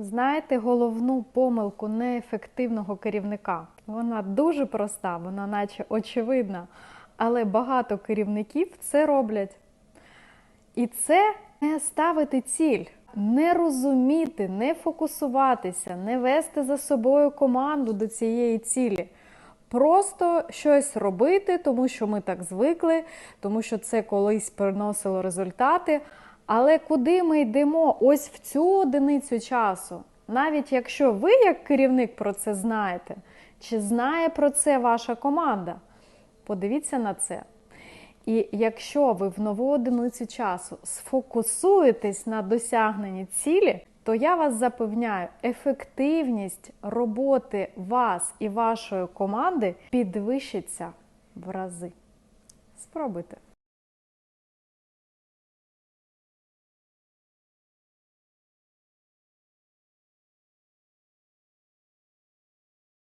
Знаєте головну помилку неефективного керівника? Вона дуже проста, вона наче очевидна, але багато керівників це роблять. І це не ставити ціль, не розуміти, не фокусуватися, не вести за собою команду до цієї цілі. Просто щось робити, тому що ми так звикли, тому що це колись приносило результати. Але куди ми йдемо ось в цю одиницю часу? Навіть якщо ви, як керівник, про це знаєте, чи знає про це ваша команда? Подивіться на це. І якщо ви в нову одиницю часу сфокусуєтесь на досягненні цілі, то я вас запевняю, ефективність роботи вас і вашої команди підвищиться в рази. Спробуйте.